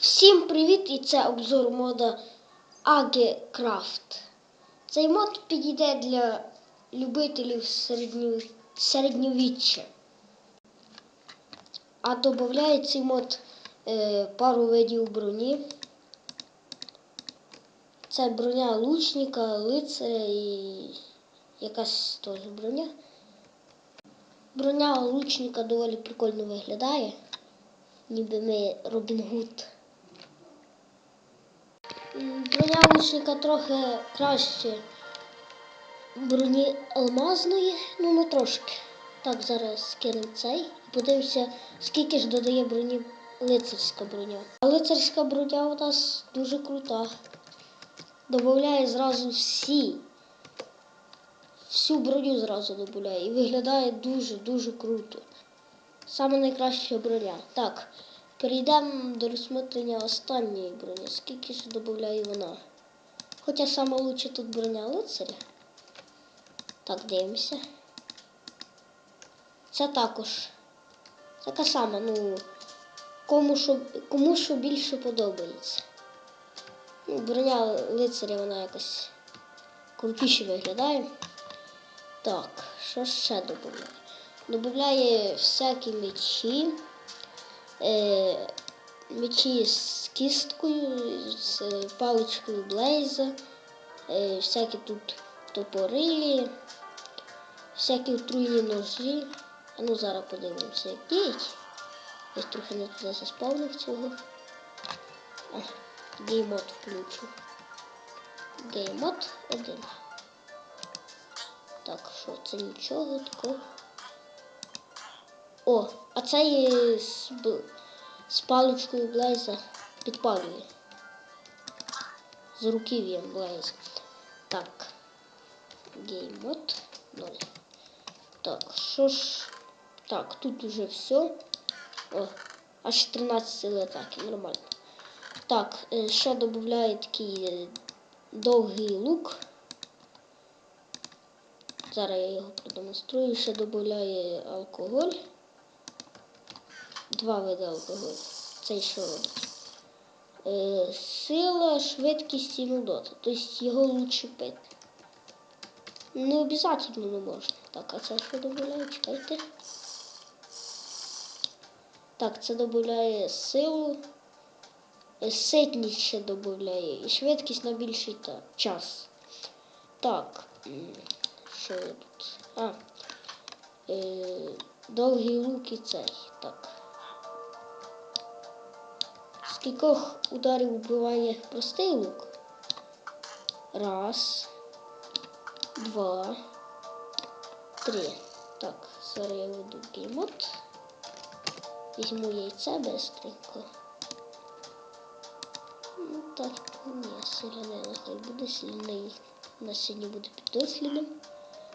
Всім привіт! І це обзор мода AG. Цей мод підійде для любителів середньо... середньовіччя. А додає цей мод е, пару видів броні. Це броня лучника, лицаря і якась теж броня. Броня лучника доволі прикольно виглядає. Ніби ми Робін Гуд. Броня лучника трохи краще броні алмазної, ну не трошки. Так, зараз скинемо цей і подивимося, скільки ж додає броні лицарська броня. А лицарська броня у нас дуже крута. Добавляє зразу всі. Всю броню зразу додає. І виглядає дуже-дуже круто. Саме найкраща броня. Так, перейдемо до розсмотрення останньої броні. Скільки ж додає вона? Хоча саме лучше тут броня лицаря. Так, дивимося. Це також. Така сама, ну, кому що, кому що більше подобається. Ну, броня лицаря вона якось крутіше виглядає. Так, що ще додає? Добавляє всякі мечі, е, мечі з кісткою, з паличкою блейза, е, всякі тут топори, всякі отруйні ножі. А ну зараз подивимося, як діють. Я трохи не туди заспавнив цього. Геймод включу. Геймод 1. Так, що це нічого такого. О, а це є з, з паличкою Блейза підпалює. З руків'ям Блейза. Так. Геймод 0. Так, що ж. Так, тут уже все. О, аж 13 сили атаки, нормально. Так, е, ще додає такий е, довгий лук. Зараз я його продемонструю. Ще додає алкоголь. Два види алкоголю. Цей що робить? Е, сила, швидкість і нудота. Тобто його лучше пити. Не обов'язково не можна. Так, а це що додає? Чекайте. Так, це додає силу. Е, Ситність ще додає. І швидкість на більший та, час. Так. Що я тут? А. Е, довгий лук і цей. Так. Скількох ударів вбиває простий лук? Раз. Два. Три. Так, зараз я веду геймод. Візьму яйце быстренько. Ну так, ні, селянина нехай буде сильний. На сьогодні буде під дослідом.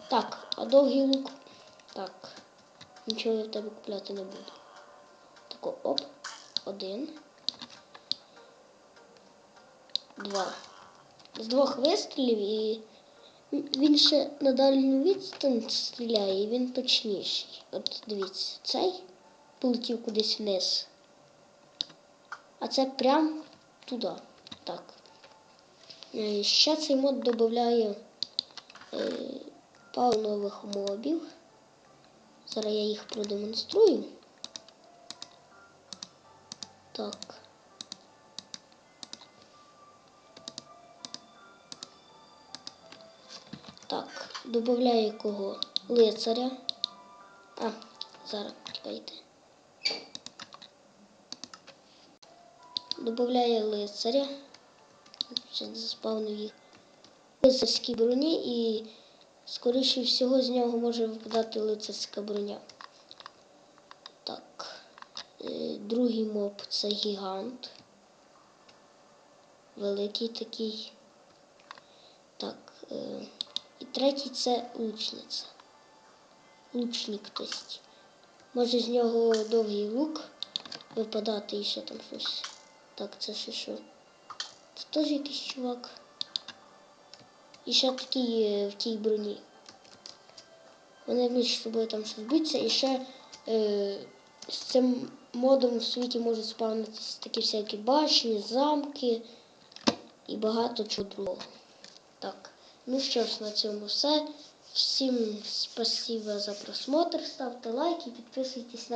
Так, а довгий лук. Так. Нічого я в тебе купляти не буду. Тако, оп. Один. Два. З двох вистрілів і він ще на дальню відстань стріляє, і він точніший. От дивіться, цей полетів кудись вниз. А це прям туди. Так. Е, Ще цей мод додає е, пару нових мобів. Зараз я їх продемонструю. Так. Так, додає кого? Лицаря. А, зараз чекайте. Добавляє лицаря. Ще заспавнив їх. Лицарські броні і, скоріше всього, з нього може випадати лицарська броня. Так. Е, Другий моб це гігант. Великий такий. Так. І третій це лучниця. Лучник, тобто. Може з нього довгий лук випадати і ще там щось. Так, це ще що? Це теж якийсь чувак. І ще такий в тій броні. Вони між собою там щось б'ються і ще е, з цим модом в світі можуть спавнитися такі всякі башні, замки і багато чого другого. Так, ну що ж, на цьому все. Всім спасибо за просмотр, ставте лайки, підписуйтесь на